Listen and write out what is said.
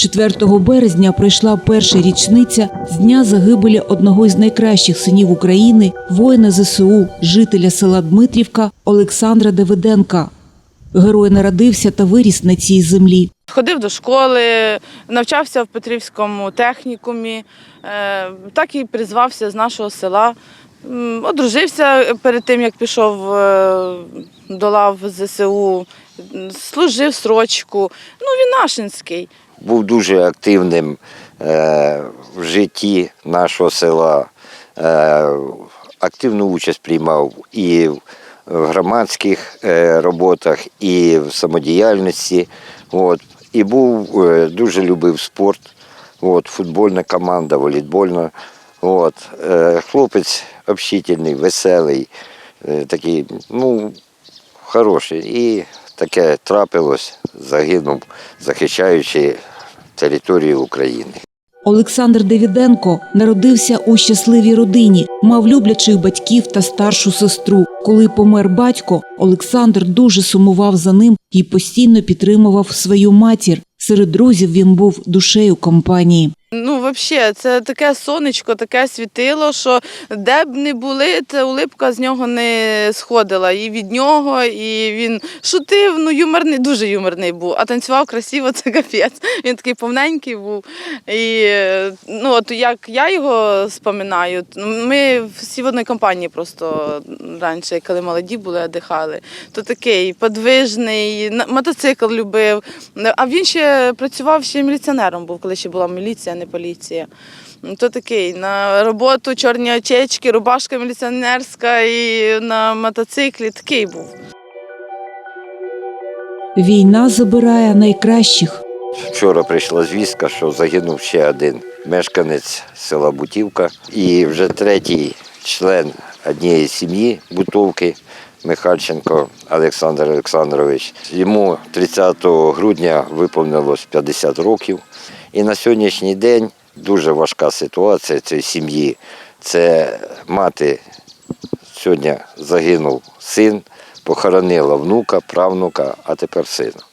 4 березня пройшла перша річниця з дня загибелі одного із найкращих синів України, воїна ЗСУ, жителя села Дмитрівка Олександра Давиденка. Герой народився та виріс на цій землі. Ходив до школи, навчався в Петрівському технікумі, е, так і призвався з нашого села. Одружився перед тим, як пішов е, до лав ЗСУ, служив срочку. Ну, він нашинський. був дуже активним е, в житті нашого села. Е, активну участь приймав і в громадських роботах, і в самодіяльності. От. І був дуже любив спорт. От, футбольна команда, волейбольна. От. Хлопець общительний, веселий, е, такий, ну, хороший. І таке трапилось, загинув, захищаючи територію України. Олександр Давіденко народився у щасливій родині, мав люблячих батьків та старшу сестру. Коли помер батько, Олександр дуже сумував за ним і постійно підтримував свою матір. Серед друзів він був душею компанії. Ну, взагалі, це таке сонечко, таке світило, що де б не були, та улипка з нього не сходила. І від нього, і він шутив, ну юморний, дуже юморний був. А танцював красиво, це капець. Він такий повненький був. І ну, от як я його споминаю, ми всі в одній компанії просто раніше, коли молоді були, дихали. То такий подвижний, мотоцикл любив. А він ще працював ще міліціонером, був, коли ще була міліція, не поліція. Ну, То такий на роботу чорні очечки, рубашка міліціонерська і на мотоциклі такий був. Війна забирає найкращих. Вчора прийшла звістка, що загинув ще один мешканець села Бутівка і вже третій член однієї сім'ї Бутовки Михальченко Олександр Олександрович. Йому 30 грудня виповнилось 50 років. І на сьогоднішній день дуже важка ситуація цієї сім'ї. Це мати сьогодні загинув син, похоронила внука, правнука, а тепер сина.